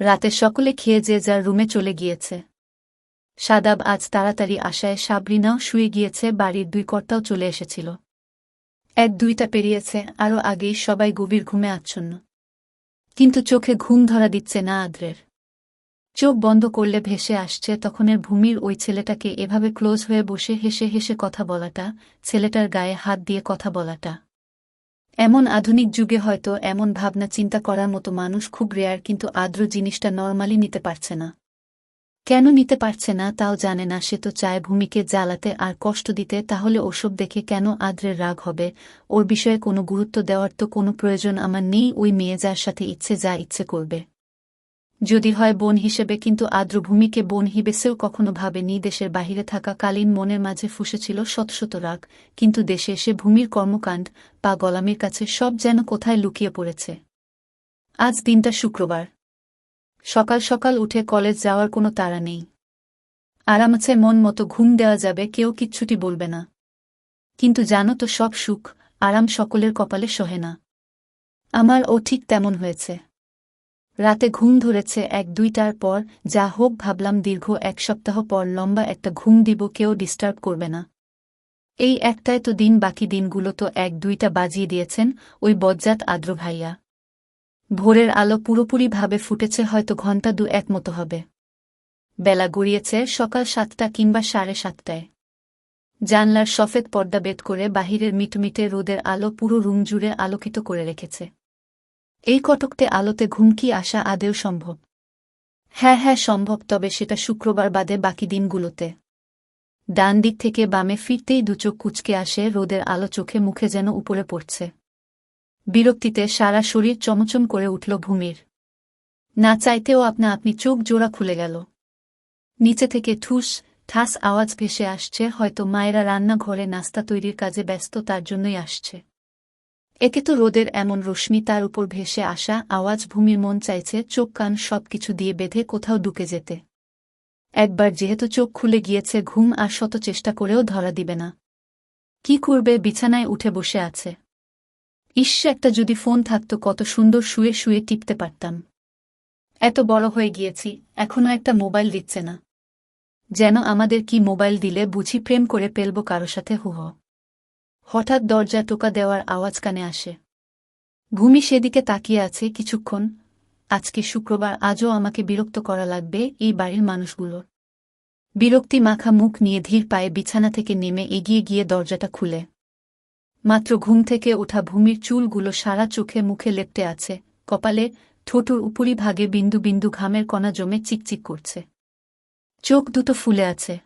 রাতে সকলে খেয়ে যে যার রুমে চলে গিয়েছে। সাদাব আজ তাড়াতাড়ি আশায় সাবরিনাও শুয়ে গিয়েছে, বাড়ির দুই কর্তাও চলে এসেছিল। এক দুইটা পেরিয়েছে, আরও আগেই সবাই গভীর ঘুমে আচ্ছন্ন। কিন্তু চোখে ঘুম ধরা দিচ্ছে না আদ্রের। চোখ বন্ধ করলে ভেসে আসছে, তখনের ভূমির ওই ছেলেটাকে এভাবে ক্লোজ হয়ে বসে হেসে হেসে কথা বলাটা, ছেলেটার গায়ে হাত দিয়ে কথা বলাটা। এমন আধুনিক যুগে হয়তো এমন ভাবনা চিন্তা করার মতো মানুষ খুব রেয়ার কিন্তু আদ্র জিনিসটা নর্মালি নিতে পারছে না। কেন নিতে পারছে না তাও জানে না, সে তো চায় ভূমিকে জ্বালাতে আর কষ্ট দিতে, তাহলে ওসব দেখে কেন আদ্রের রাগ হবে? ওর বিষয়ে কোনো গুরুত্ব দেওয়ার তো কোনো প্রয়োজন আমার নেই, ওই মেয়ে যার সাথে ইচ্ছে যা ইচ্ছে করবে। যদি হয় বোন হিসেবে কিন্তু আদ্র ভূমিকে বোন হিবেসেও কখনো ভাবেনি। দেশের বাহিরে থাকা কালীন মনের মাঝে ফুসেছিল শত শত রাগ। কিন্তু দেশে এসে ভূমির কর্মকাণ্ড পা গলামের কাছে সব যেন কোথায় লুকিয়ে পড়েছে। আজ দিনটা শুক্রবার। সকাল সকাল উঠে কলেজ যাওয়ার কোনো তাড়া নেই। আরাম আছে, মন মতো ঘুম দেওয়া যাবে, কেউ কিচ্ছুটি বলবে না। কিন্তু জানো তো সব সুখ আরাম সকলের কপালে সহে না। আমার ও ঠিক তেমন হয়েছে। রাতে ঘুম ধরেছে এক দুইটার পর, যা হোক ভাবলাম দীর্ঘ এক সপ্তাহ পর লম্বা একটা ঘুম দিব, কেউ ডিস্টার্ব করবে না। এই একটায় তো দিন, বাকি দিনগুলো তো এক দুইটা বাজিয়ে দিয়েছেন, ওই বজ্জাত আদ্র ভাইয়া। ভোরের আলো পুরোপুরিভাবে ফুটেছে, হয়তো ঘণ্টা দু এক মতো হবে। বেলা গড়িয়েছে সকাল সাতটা কিংবা সাড়ে সাতটায়। জানলার সফেদ পর্দা বেদ করে বাহিরের মিটমিটে রোদের আলো পুরো রুম জুড়ে আলোকিত করে রেখেছে। এই কটকতে আলোতে ঘুমকি আসা আদেও সম্ভব। হ্যাঁ হ্যাঁ সম্ভব, তবে সেটা শুক্রবার বাদে বাকি দিনগুলোতে। ডান দিক থেকে বামে ফিরতেই দুচোখ কুচকে আসে, রোদের আলো চোখে মুখে যেন উপরে পড়ছে। বিরক্তিতে সারা শরীর চমচম করে উঠল ভূমির। না চাইতেও আপনা আপনি চোখ জোড়া খুলে গেল। নিচে থেকে ঠুস, ঠাস আওয়াজ ভেসে আসছে, হয়তো মায়েরা রান্নাঘরে নাস্তা তৈরির কাজে ব্যস্ত তার জন্যই আসছে। একে তো রোদের এমন রশ্মি তার উপর ভেসে আসা আওয়াজ, ভূমির মন চাইছে, চোখ কান সব কিছু দিয়ে বেঁধে কোথাও ঢুকে যেতে। একবার যেহেতু চোখ খুলে গিয়েছে ঘুম, আর শত চেষ্টা করেও ধরা দিবে না। কি করবে, বিছানায় উঠে বসে আছে। ইস, একটা যদি ফোন থাকত, কত সুন্দর শুয়ে শুয়ে টিপতে পারতাম। এত বড় হয়ে গিয়েছি এখনও একটা মোবাইল দিচ্ছে না। যেন আমাদের কি মোবাইল দিলে বুঝি প্রেম করে পেলব কারও সাথে, হুহ। হঠাৎ দরজা টোকা দেওয়ার আওয়াজ কানে আসে। ভূমি সেদিকে তাকিয়ে আছে কিছুক্ষণ। আজকে শুক্রবার, আজও আমাকে বিরক্ত করা লাগবে এই বাড়ির মানুষগুলোর বিরক্তি মাখা মুখ নিয়ে ধীর পায়ে বিছানা থেকে নেমে এগিয়ে গিয়ে দরজাটা খুলে। মাত্র ঘুম থেকে ওঠা ভূমির চুলগুলো সারা চোখে মুখে লেপটে আছে। কপালে ঠোঁটুর উপরিভাগে বিন্দু বিন্দু ঘামের কণা জমে চিকচিক করছে। চোখ দুটো ফুলে আছে।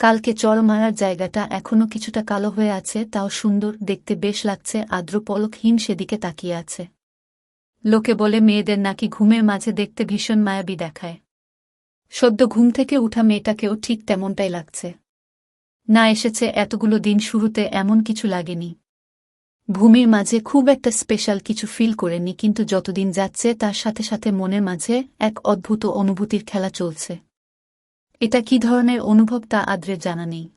কালকে চড় মারার জায়গাটা এখনও কিছুটা কালো হয়ে আছে, তাও সুন্দর, দেখতে বেশ লাগছে আদ্র পলকহীন সেদিকে তাকিয়ে আছে। লোকে বলে মেয়েদের নাকি ঘুমের মাঝে দেখতে ভীষণ মায়াবী দেখায়। সদ্য ঘুম থেকে উঠা মেয়েটাকেও ঠিক তেমনটাই লাগছে। না এসেছে এতগুলো দিন শুরুতে এমন কিছু লাগেনি। ভূমির মাঝে খুব একটা স্পেশাল কিছু ফিল করেনি, কিন্তু যতদিন যাচ্ছে তার সাথে সাথে মনের মাঝে এক অদ্ভুত অনুভূতির খেলা চলছে। এটা কি ধরনের অনুভব তা আদ্রের জানা নেই।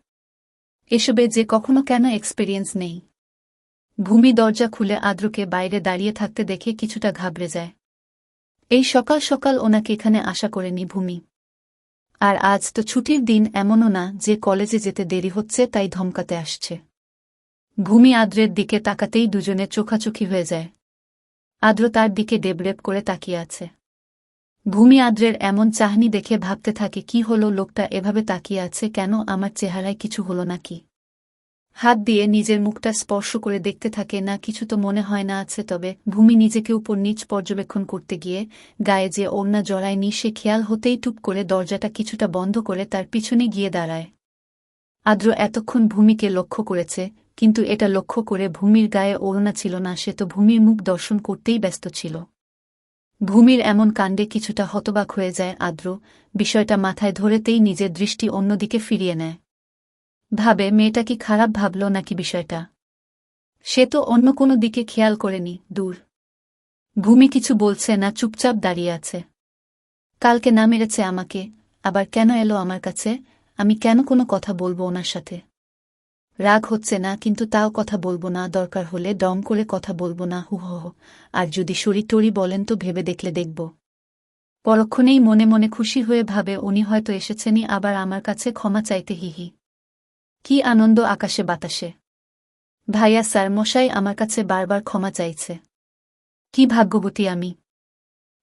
এসবে যে কখনো কেন এক্সপেরিয়েন্স নেই। ভূমি দরজা খুলে আদ্রকে বাইরে দাঁড়িয়ে থাকতে দেখে কিছুটা ঘাবড়ে যায়। এই সকাল সকাল ওনাকে এখানে আশা করেনি ভূমি। আর আজ তো ছুটির দিন এমনও না যে কলেজে যেতে দেরি হচ্ছে তাই ধমকাতে আসছে। ভূমি আদ্রের দিকে তাকাতেই দুজনে চোখাচোখি হয়ে যায়। আদ্র তার দিকে ডেবরেপ করে তাকিয়ে আছে। ভূমি আদ্রের এমন চাহনি দেখে ভাবতে থাকে, কি হলো লোকটা, এভাবে তাকিয়ে আছে কেন? আমার চেহারায় কিছু হলো নাকি? হাত দিয়ে নিজের মুখটা স্পর্শ করে দেখতে থাকে, না, কিছু তো মনে হয় না আছে, তবে ভূমি নিজেকে উপর নিচ পর্যবেক্ষণ করতে গিয়ে গায়ে যে ওড়না জড়ায়নি, সে খেয়াল হতেই টুপ করে দরজাটা কিছুটা বন্ধ করে তার পিছনে গিয়ে দাঁড়ায়। আদ্র এতক্ষণ ভূমিকে লক্ষ্য করেছে, কিন্তু এটা লক্ষ্য করে ভূমির গায়ে ওড়না ছিল না, সে তো ভূমির মুখ দর্শন করতেই ব্যস্ত ছিল। ভূমির এমন কাণ্ডে কিছুটা হতবাক হয়ে যায় আদ্র, বিষয়টা মাথায় ধরেতেই নিজের দৃষ্টি অন্যদিকে ফিরিয়ে নেয়। ভাবে, মেয়েটা কি খারাপ ভাবল নাকি বিষয়টা? সে তো অন্য কোনো দিকে খেয়াল করেনি, দূর। ভূমি কিছু বলছে না, চুপচাপ দাঁড়িয়ে আছে। কালকে না মেরেছে আমাকে, আবার কেন এলো আমার কাছে? আমি কেন কোনো কথা বলব ওনার সাথে? রাগ হচ্ছে না, কিন্তু তাও কথা বলব না, দরকার হলে দম করে কথা বলব না, হু হ আর যদি শরীর টরি বলেন তো ভেবে দেখলে দেখব। পরক্ষণেই মনে মনে খুশি হয়ে ভাবে, উনি হয়তো এসেছেনই, আবার আমার কাছে ক্ষমা চাইতে হিহি কি আনন্দ আকাশে বাতাসে। ভাইয়া স্যার মশাই আমার কাছে বারবার ক্ষমা চাইছে। কি ভাগ্যবতী আমি।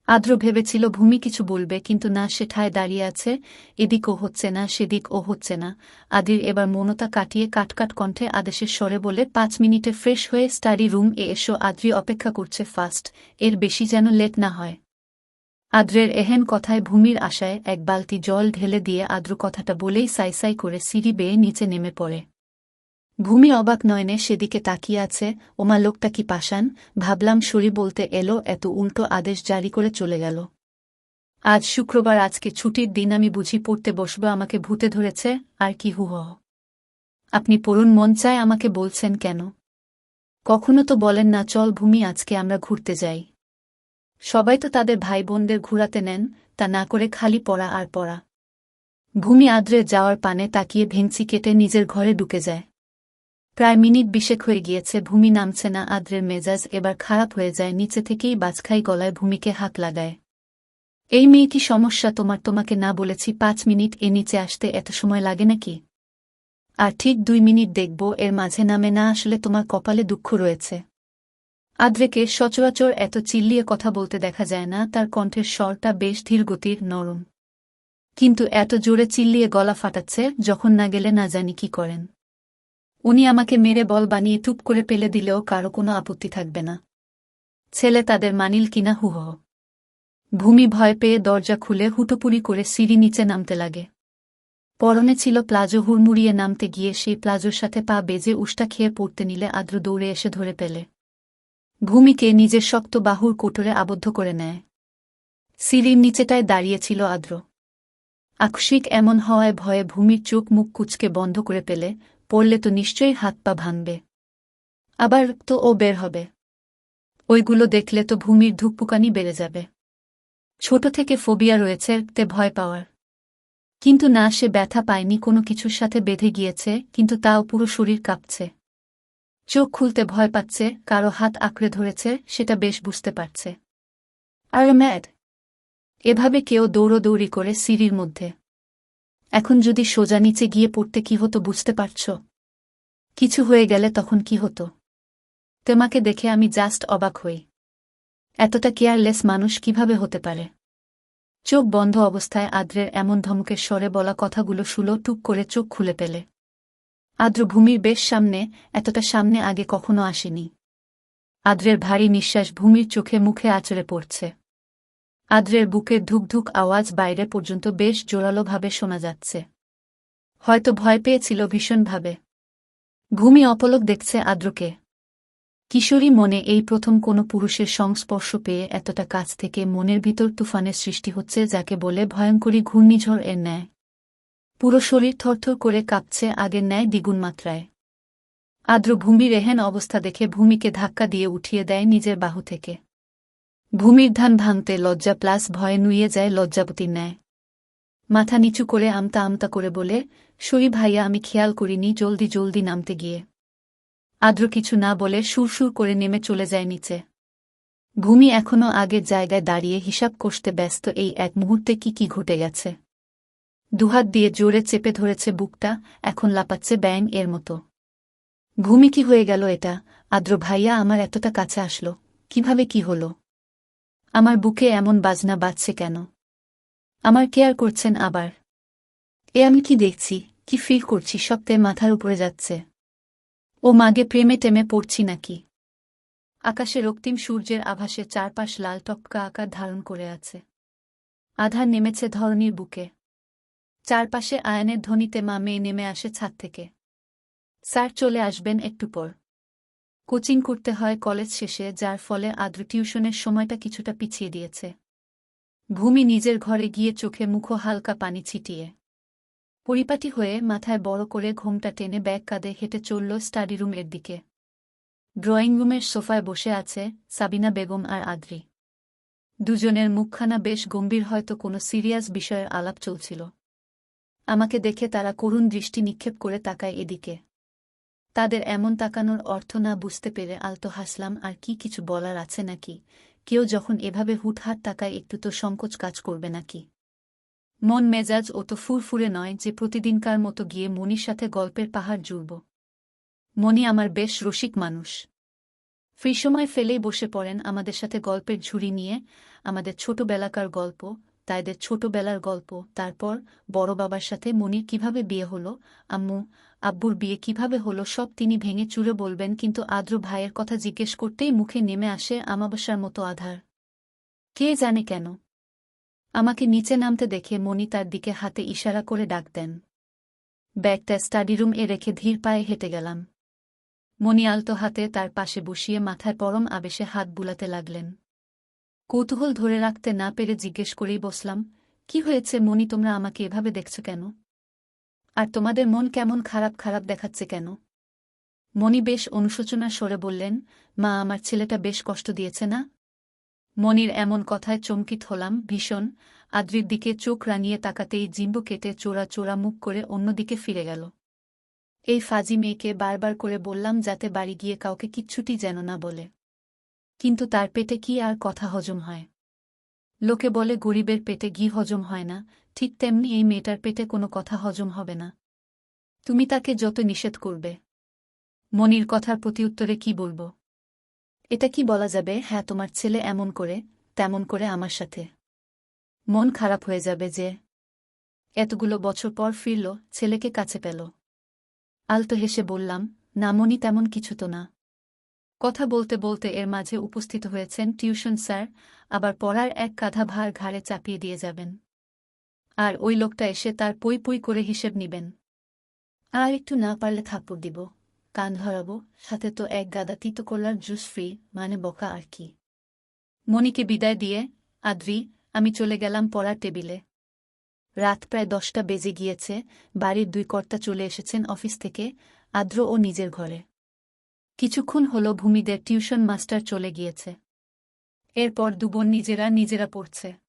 আদ্র ভেবেছিল, ভূমি কিছু বলবে, কিন্তু না, সে ঠায় দাঁড়িয়ে আছে, এদিক ও হচ্ছে না, সেদিক ও হচ্ছে না। আদির এবার মনতা কাটিয়ে কাটকাট কণ্ঠে আদেশের স্বরে বলে, পাঁচ মিনিটে ফ্রেশ হয়ে স্টাডি রুম এ এসো, আদ্রি অপেক্ষা করছে ফাস্ট, এর বেশি যেন লেট না হয়। আদ্রের এহেন কথায় ভূমির আশায় এক বালতি জল ঢেলে দিয়ে আদ্র কথাটা বলেই সাই সাই করে সিঁড়ি বেয়ে নিচে নেমে পড়ে। ভূমি অবাক নয়নে সেদিকে তাকিয়ে আছে, ওমা, লোকটা কি পাশান ভাবলাম সরি বলতে এলো, এত উল্টো আদেশ জারি করে চলে গেল। আজ শুক্রবার, আজকে ছুটির দিন, আমি বুঝি পড়তে বসব, আমাকে ভূতে ধরেছে, আর কি হুহ আপনি পড়ুন, মন চায় আমাকে বলছেন কেন? কখনো তো বলেন না, চল ভূমি, আজকে আমরা ঘুরতে যাই। সবাই তো তাদের ভাই বোনদের ঘুরাতে নেন, তা না করে খালি পড়া আর পড়া। ভূমি আদ্রে যাওয়ার পানে তাকিয়ে ভেংচি কেটে নিজের ঘরে ঢুকে যায়। প্রায় মিনিট বিশেক হয়ে গিয়েছে, ভূমি নামছে না আদ্রের মেজাজ এবার খারাপ হয়ে যায়, নিচে থেকেই বাজখাই গলায় ভূমিকে হাত লাগায়। এই মেয়ে কি সমস্যা তোমার, তোমাকে না বলেছি, পাঁচ মিনিট এ নিচে আসতে এত সময় লাগে নাকি? আর ঠিক দুই মিনিট দেখব, এর মাঝে নামে না আসলে তোমার কপালে দুঃখ রয়েছে। আদ্রেকে সচরাচর এত চিল্লিয়ে কথা বলতে দেখা যায় না, তার কণ্ঠের স্বরটা বেশ ধীরগতির, নরম। কিন্তু এত জোরে চিল্লিয়ে গলা ফাটাচ্ছে, যখন না গেলে না জানি কি করেন। উনি আমাকে মেরে বল বানিয়ে টুপ করে পেলে দিলেও কারও কোনো আপত্তি থাকবে না। ছেলে তাদের মানিল কিনা হুহ ভূমি ভয় পেয়ে দরজা খুলে হুটোপুরি করে সিঁড়ি নিচে নামতে লাগে। পরনে ছিল প্লাজো হুড়মুড়িয়ে নামতে গিয়ে সেই প্লাজোর সাথে পা বেজে উষ্টা খেয়ে পড়তে নিলে আদ্র দৌড়ে এসে ধরে পেলে। ভূমিকে নিজের শক্ত বাহুর কোটরে আবদ্ধ করে নেয়। সিঁড়ির নিচেটায় দাঁড়িয়েছিল আদ্র। আকস্মিক এমন হওয়ায় ভয়ে ভূমির চোখ মুখ কুচকে বন্ধ করে পেলে পড়লে তো নিশ্চয়ই হাত পা ভাঙবে। আবার তো ও বের হবে। ওইগুলো দেখলে তো ভূমির ধুকপুকানি বেড়ে যাবে। ছোট থেকে ফোবিয়া রয়েছে তে ভয় পাওয়ার। কিন্তু না, সে ব্যথা পায়নি, কোনো কিছুর সাথে বেঁধে গিয়েছে, কিন্তু তাও পুরো শরীর কাঁপছে। চোখ খুলতে ভয় পাচ্ছে, কারও হাত আঁকড়ে ধরেছে, সেটা বেশ বুঝতে পারছে। আর ম্যাড! এভাবে কেউ দৌড়োদৌড়ি করে সিঁড়ির মধ্যে। এখন যদি সোজা নিচে গিয়ে পড়তে কি হতো বুঝতে পারছ? কিছু হয়ে গেলে তখন কি হতো? তোমাকে দেখে আমি জাস্ট অবাক হই। এতটা কেয়ারলেস মানুষ কীভাবে হতে পারে? চোখ বন্ধ অবস্থায় আদ্রের এমন ধমকের স্বরে বলা কথাগুলো শুলো টুক করে চোখ খুলে পেলে। আদ্র ভূমির বেশ সামনে, এতটা সামনে আগে কখনো আসেনি। আদ্রের ভারী নিঃশ্বাস ভূমির চোখে মুখে আচরে পড়ছে। আদ্রের বুকের ধুকধুক আওয়াজ বাইরে পর্যন্ত বেশ জোরালোভাবে শোনা যাচ্ছে। হয়তো ভয় পেয়েছিল ভীষণভাবে। ভূমি অপলক দেখছে আদ্রকে। কিশোরী মনে এই প্রথম কোনো পুরুষের সংস্পর্শ পেয়ে এতটা কাছ থেকে মনের ভিতর তুফানের সৃষ্টি হচ্ছে যাকে বলে ভয়ঙ্করী ঘূর্ণিঝড় এর ন্যায়। পুরো শরীর থরথর করে কাঁপছে আগের ন্যায় দ্বিগুণ মাত্রায়। আদ্র ভূমি রেহেন অবস্থা দেখে ভূমিকে ধাক্কা দিয়ে উঠিয়ে দেয় নিজের বাহু থেকে। ভূমির ধান ভাঙতে লজ্জা প্লাস ভয়ে নুইয়ে যায় লজ্জাপতির ন্যায়। মাথা নিচু করে আমতা আমতা করে বলে, সরি ভাইয়া, আমি খেয়াল করিনি জলদি জলদি নামতে গিয়ে। আদ্র কিছু না বলে সুরসুর করে নেমে চলে যায় নিচে। ভূমি এখনও আগের জায়গায় দাঁড়িয়ে হিসাব কষতে ব্যস্ত এই এক মুহূর্তে কি কি ঘটে গেছে। দুহাত দিয়ে জোরে চেপে ধরেছে বুকটা, এখন লাপাচ্ছে ব্যাং এর মতো। ভূমি কি হয়ে গেল এটা? আদ্র ভাইয়া, আমার এতটা কাছে আসলো। কীভাবে কি হলো? আমার বুকে এমন বাজনা বাজছে কেন? আমার কেয়ার করছেন আবার। এ আমি কি দেখছি, কি ফিল করছি সপ্তে মাথার উপরে যাচ্ছে। ও মাগে প্রেমে টেমে পড়ছি নাকি? আকাশে রক্তিম সূর্যের আভাসে চারপাশ লাল টপকা আকার ধারণ করে আছে। আধার নেমেছে ধরনীর বুকে। চারপাশে আয়নের ধ্বনিতে মা মেয়ে নেমে আসে ছাদ থেকে। স্যার চলে আসবেন একটু পর। কোচিং করতে হয় কলেজ শেষে, যার ফলে আদ্র টিউশনের সময়টা কিছুটা পিছিয়ে দিয়েছে। ভূমি নিজের ঘরে গিয়ে চোখে মুখো হালকা পানি ছিটিয়ে। পরিপাটি হয়ে মাথায় বড় করে ঘোমটা টেনে ব্যাগ কাঁধে হেঁটে চলল স্টাডি রুমের দিকে। ড্রয়িং রুমের সোফায় বসে আছে সাবিনা বেগম আর আদ্রি। দুজনের মুখখানা বেশ গম্ভীর, হয়তো কোনো সিরিয়াস বিষয়ের আলাপ চলছিল। আমাকে দেখে তারা করুণ দৃষ্টি নিক্ষেপ করে তাকায় এদিকে। তাদের এমন তাকানোর অর্থ না বুঝতে পেরে আলতো হাসলাম, আর কি কিছু বলার আছে নাকি? কেউ যখন এভাবে হুটহাট তাকায় একটু তো সংকোচ কাজ করবে নাকি? মন মেজাজ ও তো ফুরফুরে নয় যে প্রতিদিনকার মতো গিয়ে মনির সাথে গল্পের পাহাড় জুড়ব। মনি আমার বেশ রসিক মানুষ। ফ্রি সময় ফেলেই বসে পড়েন আমাদের সাথে গল্পের ঝুড়ি নিয়ে, আমাদের ছোটবেলাকার গল্প, তাইদের ছোটবেলার গল্প, তারপর বড় বাবার সাথে মনির কীভাবে বিয়ে হলো, আম্মু আব্বুর বিয়ে কীভাবে হলো সব তিনি ভেঙে চুরে বলবেন কিন্তু আদ্র ভাইয়ের কথা জিজ্ঞেস করতেই মুখে নেমে আসে আমাবস্যার মতো আধার। কে জানে কেন? আমাকে নিচে নামতে দেখে মনি তার দিকে হাতে ইশারা করে ডাক দেন। ব্যাগটা স্টাডি রুম এ রেখে ধীর পায়ে হেঁটে গেলাম। মনি আলতো হাতে তার পাশে বসিয়ে মাথায় পরম আবেশে হাত বুলাতে লাগলেন। কৌতূহল ধরে রাখতে না পেরে জিজ্ঞেস করেই বসলাম, কি হয়েছে মনি তোমরা আমাকে এভাবে দেখছ কেন? আর তোমাদের মন কেমন খারাপ খারাপ দেখাচ্ছে কেন? মনি বেশ অনুশোচনা সরে বললেন, মা, আমার ছেলেটা বেশ কষ্ট দিয়েছে না? মনির এমন কথায় চমকিত হলাম, ভীষণ। আদ্রির দিকে চোখ রাঙিয়ে তাকাতেই জিম্ব কেটে চোরা চোরা মুখ করে অন্যদিকে ফিরে গেল। এই ফাজি মেয়েকে বারবার করে বললাম যাতে বাড়ি গিয়ে কাউকে কিচ্ছুটি যেন না বলে। কিন্তু তার পেটে কি আর কথা হজম হয়? লোকে বলে, গরিবের পেটে ঘি হজম হয় না ঠিক তেমনি এই মেয়েটার পেটে কোনো কথা হজম হবে না। তুমি তাকে যত নিষেধ করবে। মনির কথার প্রতিউত্তরে কি বলব? এটা কি বলা যাবে হ্যাঁ তোমার ছেলে এমন করে, তেমন করে আমার সাথে। মন খারাপ হয়ে যাবে যে, এতগুলো বছর পর ফিরল, ছেলেকে কাছে পেল। আলতো হেসে বললাম, না মনি, তেমন কিছু তো না। কথা বলতে বলতে এর মাঝে উপস্থিত হয়েছেন টিউশন স্যার, আবার পড়ার এক কাঁধা ভার ঘাড়ে চাপিয়ে দিয়ে যাবেন। আর ওই লোকটা এসে তার পই পই করে হিসেব নিবেন। আর একটু না পারলে থাপ্পড় দিব। কান ধরাবো, সাথে তো এক গাদা তিতো করলার জুস ফ্রি মানে বকা আর কি। মনিকে বিদায় দিয়ে, আদ্রি, আমি চলে গেলাম পড়ার টেবিলে। রাত প্রায় দশটা বেজে গিয়েছে, বাড়ির দুই কর্তা চলে এসেছেন অফিস থেকে, আদ্র ও নিজের ঘরে। কিছুক্ষণ হল ভূমিদের টিউশন মাস্টার চলে গিয়েছে। এরপর দুবোন নিজেরা নিজেরা পড়ছে।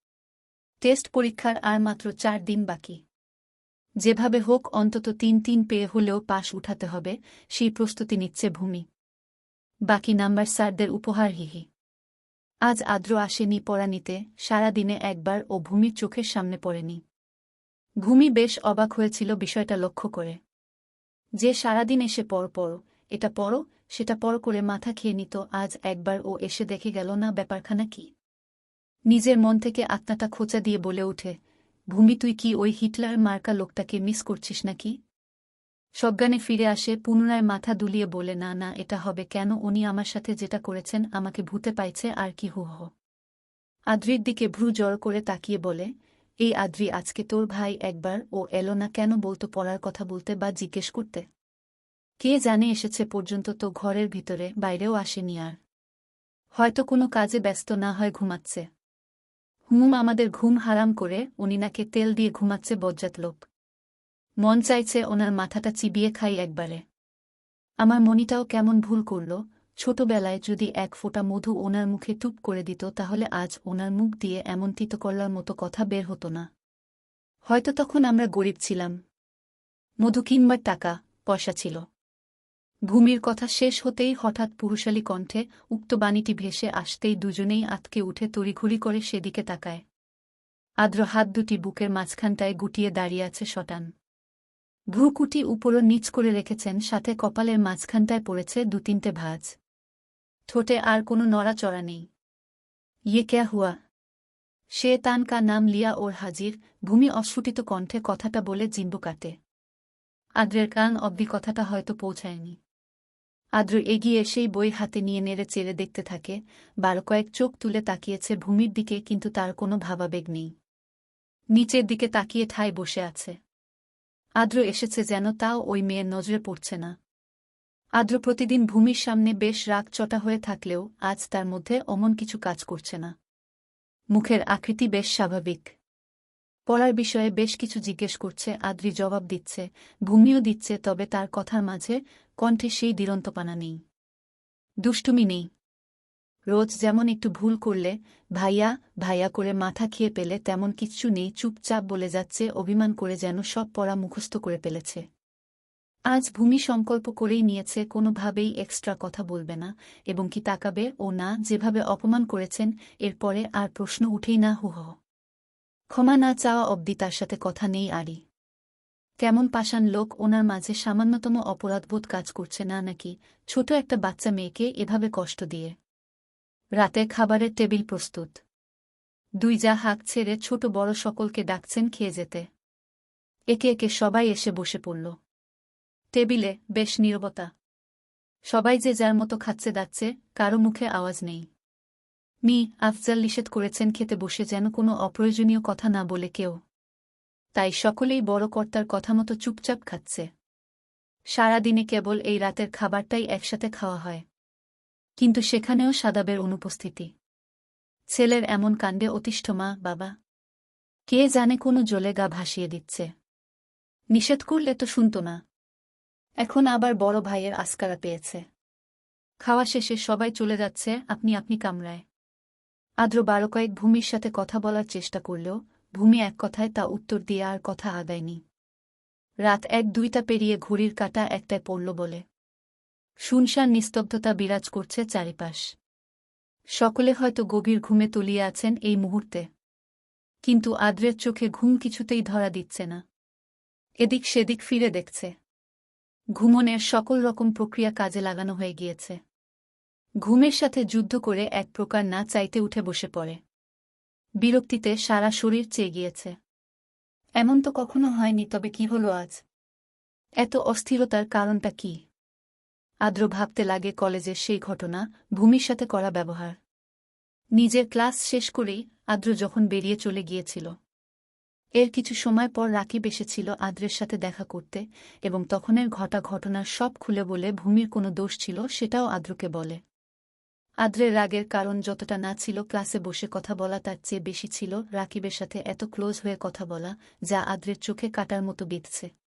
টেস্ট পরীক্ষার আর মাত্র চার দিন বাকি। যেভাবে হোক, অন্তত তিন তিন পেয়ে হলেও পাশ উঠাতে হবে, সেই প্রস্তুতি নিচ্ছে ভূমি। বাকি নাম্বার স্যারদের উপহার হিহি আজ আদ্র আসেনি পড়া নিতে সারাদিনে একবার ও ভূমির চোখের সামনে পড়েনি। ভূমি বেশ অবাক হয়েছিল বিষয়টা লক্ষ্য করে। যে সারাদিন এসে পর পর, এটা পড়ো সেটা পর করে মাথা খেয়ে নিত, আজ একবার ও এসে দেখে গেল, না, ব্যাপারখানা কি? নিজের মন থেকে আত্মাটা খোঁচা দিয়ে বলে ওঠে, ভূমি, তুই কি ওই হিটলার মার্কা লোকটাকে মিস করছিস নাকি? সজ্ঞানে ফিরে আসে, পুনরায় মাথা দুলিয়ে বলে, না না, এটা হবে কেন? উনি আমার সাথে যেটা করেছেন, আমাকে ভূতে পাইছে, আর কি হু হো। আদ্রির দিকে ভ্রু জড় করে তাকিয়ে বলে, এই আদ্রি, আজকে তোর ভাই একবার ও এলো না কেন বলতো পড়ার কথা বলতে বা জিজ্ঞেস করতে? কে জানে এসেছে পর্যন্ত তো ঘরের ভিতরে, বাইরেও আসেনি আর। হয়তো কোনো কাজে ব্যস্ত না হয় ঘুমাচ্ছে। হুম আমাদের ঘুম হারাম করে উনি নাকে তেল দিয়ে ঘুমাচ্ছে বজ্জাত লোক। মন চাইছে ওনার মাথাটা চিবিয়ে খাই একবারে। আমার মনিটাও কেমন ভুল করল, ছোটবেলায় যদি এক ফোঁটা মধু ওনার মুখে টুপ করে দিত তাহলে আজ ওনার মুখ দিয়ে এমন তিতকল্লার মতো কথা বের হতো না। হয়তো তখন আমরা গরিব ছিলাম। মধু কিনবার টাকা, পয়সা ছিল। ভূমির কথা শেষ হতেই হঠাৎ পুরুষালী কণ্ঠে উক্ত বাণীটি ভেসে আসতেই দুজনেই আতকে উঠে তড়িঘুড়ি করে সেদিকে তাকায়। আদ্র হাত দুটি বুকের মাঝখানটায় গুটিয়ে দাঁড়িয়ে আছে শটান। ভ্রুকুটি উপরও নিচ করে রেখেছেন, সাথে কপালের মাঝখানটায় পড়েছে দু তিনটে ভাজ। ঠোঁটে আর কোনো নড়াচড়া নেই। ইয়ে ক্যা হুয়া? সে তান কা নাম লিয়া ওর হাজির, ভূমি অস্ফুটিত কণ্ঠে কথাটা বলে জিম্বু কাটে। আদ্রের কান অব্দি কথাটা হয়তো পৌঁছায়নি। আদ্র এগিয়ে সেই বই হাতে নিয়ে নেড়ে চেড়ে দেখতে থাকে বার কয়েক চোখ তুলে তাকিয়েছে ভূমির দিকে কিন্তু তার কোনো ভাবাবেগ নেই। নিচের দিকে তাকিয়ে ঠায় বসে আছে। আদ্র এসেছে যেন তাও ওই মেয়ের নজরে পড়ছে না। আদ্র প্রতিদিন ভূমির সামনে বেশ রাগ চটা হয়ে থাকলেও আজ তার মধ্যে অমন কিছু কাজ করছে না। মুখের আকৃতি বেশ স্বাভাবিক। পড়ার বিষয়ে বেশ কিছু জিজ্ঞেস করছে, আদ্রি জবাব দিচ্ছে, ভূমিও দিচ্ছে, তবে তার কথার মাঝে কণ্ঠে সেই দিরন্তপানা নেই। দুষ্টুমি নেই। রোজ যেমন একটু ভুল করলে, ভাইয়া ভাইয়া করে মাথা খেয়ে পেলে তেমন কিচ্ছু নেই, চুপচাপ বলে যাচ্ছে, অভিমান করে যেন সব পড়া মুখস্থ করে ফেলেছে। আজ ভূমি সংকল্প করেই নিয়েছে, কোনোভাবেই এক্সট্রা কথা বলবে না, এবং কি তাকাবে, ও না, যেভাবে অপমান করেছেন, এরপরে আর প্রশ্ন উঠেই না হুহ ক্ষমা না চাওয়া অব্দি তার সাথে কথা নেই আরই কেমন পাষাণ লোক ওনার মাঝে সামান্যতম অপরাধবোধ কাজ করছে না নাকি? ছোট একটা বাচ্চা মেয়েকে এভাবে কষ্ট দিয়ে। রাতে খাবারের টেবিল প্রস্তুত। দুই যা হাঁক ছেড়ে ছোট বড় সকলকে ডাকছেন খেয়ে যেতে। একে একে সবাই এসে বসে পড়ল। টেবিলে বেশ নীরবতা। সবাই যে যার মতো খাচ্ছে দাচ্ছে, কারও মুখে আওয়াজ নেই। মি, আফজাল নিষেধ করেছেন খেতে বসে যেন কোনো অপ্রয়োজনীয় কথা না বলে কেউ। তাই সকলেই বড় কর্তার কথা মতো চুপচাপ খাচ্ছে। সারাদিনে কেবল এই রাতের খাবারটাই একসাথে খাওয়া হয়। কিন্তু সেখানেও সাদাবের অনুপস্থিতি। ছেলের এমন কাণ্ডে অতিষ্ঠ মা, বাবা। কে জানে কোনো জলে গা ভাসিয়ে দিচ্ছে। নিষেধ করলে তো শুনত না। এখন আবার বড় ভাইয়ের আস্কারা পেয়েছে। খাওয়া শেষে সবাই চলে যাচ্ছে, আপনি আপনি কামরায় আদ্র বারো কয়েক ভূমির সাথে কথা বলার চেষ্টা করলেও ভূমি এক কথায় তা উত্তর দিয়ে আর কথা আগায়নি। রাত এক দুইটা পেরিয়ে ঘড়ির কাটা একটায় পড়ল বলে। শুনশান নিস্তব্ধতা বিরাজ করছে চারিপাশ। সকলে হয়তো গভীর ঘুমে তলিয়ে আছেন এই মুহূর্তে। কিন্তু আদ্রের চোখে ঘুম কিছুতেই ধরা দিচ্ছে না। এদিক সেদিক ফিরে দেখছে। ঘুমনের সকল রকম প্রক্রিয়া কাজে লাগানো হয়ে গিয়েছে। ঘুমের সাথে যুদ্ধ করে এক প্রকার না চাইতে উঠে বসে পড়ে। বিরক্তিতে সারা শরীর চেয়ে গিয়েছে। এমন তো কখনো হয়নি, তবে কি হলো আজ? এত অস্থিরতার কারণটা কি? আদ্র ভাবতে লাগে কলেজের সেই ঘটনা, ভূমির সাথে করা ব্যবহার। নিজের ক্লাস শেষ করেই আদ্র যখন বেরিয়ে চলে গিয়েছিল। এর কিছু সময় পর রাকিব এসেছিল আদ্রের সাথে দেখা করতে এবং তখনের ঘটা ঘটনার সব খুলে বলে ভূমির কোনো দোষ ছিল সেটাও আদ্রকে বলে। আদ্রের রাগের কারণ যতটা না ছিল ক্লাসে বসে কথা বলা, তার চেয়ে বেশি ছিল রাকিবের সাথে এত ক্লোজ হয়ে কথা বলা, যা আদ্রের চোখে কাটার মতো বিঁধছে।